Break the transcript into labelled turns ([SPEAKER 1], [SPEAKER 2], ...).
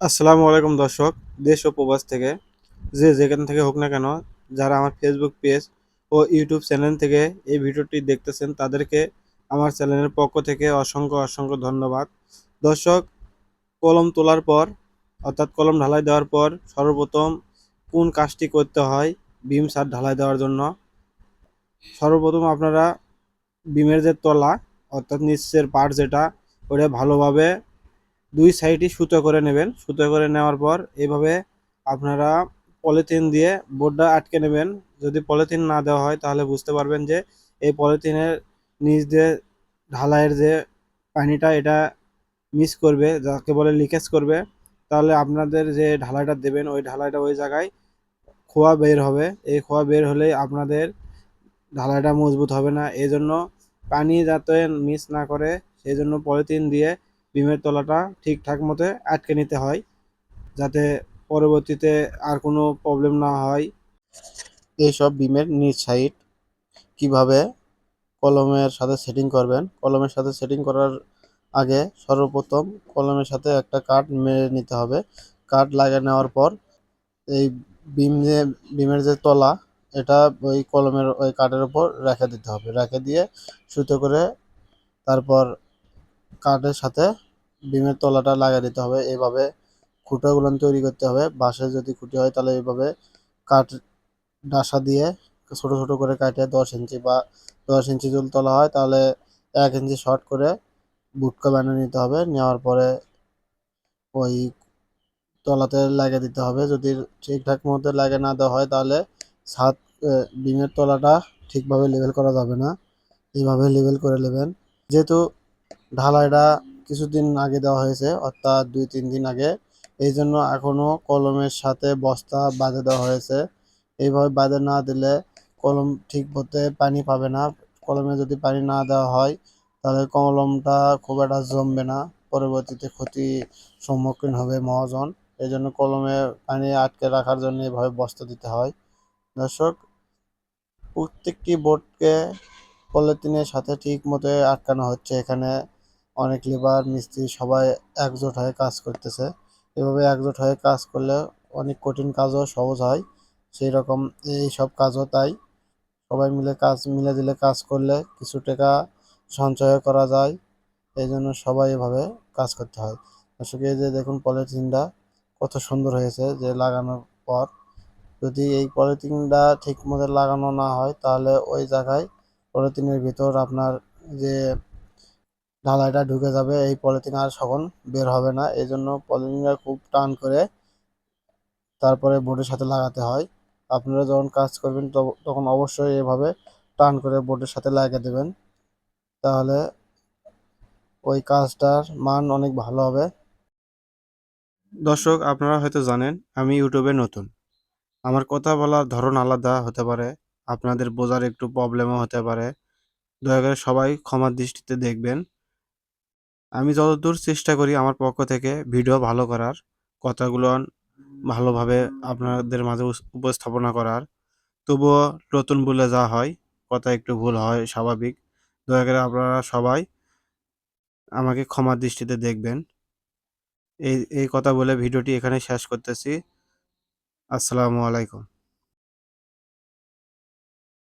[SPEAKER 1] আসসালামু আলাইকুম দর্শক, দেশ ও প্রবাস থেকে, যে যেখান থেকে হোক না কেন, যারা আমার ফেসবুক পেজ ও ইউটিউব চ্যানেল থেকে এই ভিডিওটি দেখতেছেন, তাদেরকে আমার চ্যানেলের পক্ষ থেকে অসংখ্য অসংখ্য ধন্যবাদ। দর্শক, কলম তোলার পর, অর্থাৎ কলম ঢালাই দেওয়ার পর, সর্বপ্রথম কোন কাজটি করতে হয় বিম সার ঢালাই দেওয়ার জন্য? সর্বপ্রথম আপনারা বিমের যে তলা, অর্থাৎ নিচের পার্ট যেটা, ওটা ভালোভাবে দুই সাইডই সুতো করে নেবেন। সুতো করে নেওয়ার পর এভাবে আপনারা পলিথিন দিয়ে বোর্ডটা আটকে নেবেন। যদি পলিথিন না দেওয়া হয় তাহলে বুঝতে পারবেন যে এই পলিথিনের নিচ দিয়ে ঢালাইয়ের যে পানিটা এটা মিস করবে, যাকে বলে লিকেজ করবে। তাহলে আপনাদের যে ঢালাইটা দেবেন, ওই ঢালাইটা ওই জায়গায় খোয়া বের হবে। এই খোয়া বের হলে আপনাদের ঢালাইটা মজবুত হবে না। এই জন্য পানি যাতে মিস না করে সেই জন্য পলিথিন দিয়ে বিমের তলাটা ঠিকঠাক মতো আটকে নিতে হয়, যাতে পরবর্তীতে আর কোনো প্রবলেম না হয়। এইসব বিমের নিচ সাইড কীভাবে কলমের সাথে সেটিং করবেন? কলমের সাথে সেটিং করার আগে সর্বপ্রথম কলমের সাথে একটা কাঠ মেরে নিতে হবে। কাঠ লাগিয়ে নেওয়ার পর এই বিম যে, বিমের যে তলা, এটা ওই কলমের ওই কাঠের ওপর রেখে দিতে হবে। রেখে দিয়ে সুতো করে তারপর কাঠের সাথে বিমের তলাটা লাগিয়ে দিতে হবে। এইভাবে খুঁটোগুলো তৈরি করতে হবে। বাঁশের যদি খুঁটি হয় তাহলে এইভাবে কাঠ ডাসা দিয়ে ছোট ছোট করে কাটে দশ ইঞ্চি বা দশ ইঞ্চি যদি তোলা হয় তাহলে এক ইঞ্চি শর্ট করে বুটকা বানিয়ে নিতে হবে। নেওয়ার পরে ওই তলাতে লাগিয়ে দিতে হবে। যদি ঠিকঠাক মতো লাগে না দেওয়া হয় তাহলে ছাদ বিমের তলাটা ঠিকভাবে লেভেল করা যাবে না। এইভাবে লেভেল করে নেবেন। যেহেতু ঢালাইটা কিছুদিন আগে দেওয়া হয়েছে, অর্থাৎ দুই, তিন দিন আগে। এই জন্য এখনও কলমের সাথে বস্তা বাঁধে দেওয়া হয়েছে। এইভাবে বাঁধে না দিলে কলম ঠিক মতে পানি পাবে না। কলমে যদি পানি না দেওয়া হয়, তাহলে কলমটা খুব একটা জমবে না। পরবর্তীতে ক্ষতি সম্মুখীন হবে মহাজন। এই জন্য কলমে পানি আটকে রাখার জন্য এভাবে বস্তা দিতে হয়। দর্শক, প্রত্যেকটি বোর্ডকে পলিথিনের সাথে ঠিক মতো আটকানো হচ্ছে। এখানে অনেক লেবার, মিস্ত্রি সবাই একজোট হয়ে কাজ করতেছে। এভাবে একজোট হয়ে কাজ করলে অনেক কঠিন কাজও সহজ হয় সেই রকম এই সব কাজও তাই। সবাই মিলে কাজ, মিলে দিলে কাজ করলে কিছু টাকা সঞ্চয় করা যায় এই জন্য সবাই এভাবে কাজ করতে হয়। দর্শক, এই যে দেখুন পলিথিনটা, কত সুন্দর হয়েছে যে লাগানোর পর। যদি এই পলিথিনটা ঠিক মতো লাগানো না হয়, তাহলে ওই জায়গায় পলিথিনের ভিতর আপনার যে ঢালাইটা ঢুকে যাবে, এই পলিথিন আর সখন বের হবে না। এই জন্য পলিথিনটা খুব টান করে তারপরে বোর্ডের সাথে লাগাতে হয়। আপনারা যখন কাজ করবেন তখন অবশ্যই এভাবে টান করে বোর্ডের সাথে লাগিয়ে দেবেন। তাহলে ওই কাজটার মান অনেক ভালো হবে। দর্শক, আপনারা হয়তো জানেন, আমি ইউটিউবে নতুন। আমার কথা বলার ধরন আলাদা হতে পারে, আপনাদের বোঝার একটু প্রবলেমও হতে পারে। দয়া করে সবাই ক্ষমার দৃষ্টিতে দেখবেন। আমি যতদূর চেষ্টা করি আমার পক্ষ থেকে ভিডিও ভালো করার কথাগুলো ভালোভাবে আপনাদের মাঝে উপস্থাপনা করার। তবুও নতুন বলে যা হয়, কথা একটু ভুল হয়, স্বাভাবিক। দয়া করে আপনারা সবাই আমাকে ক্ষমার দৃষ্টিতে দেখবেন। এই এই কথা বলে ভিডিওটি এখানে শেষ করতেছি। আসসালামু আলাইকুম।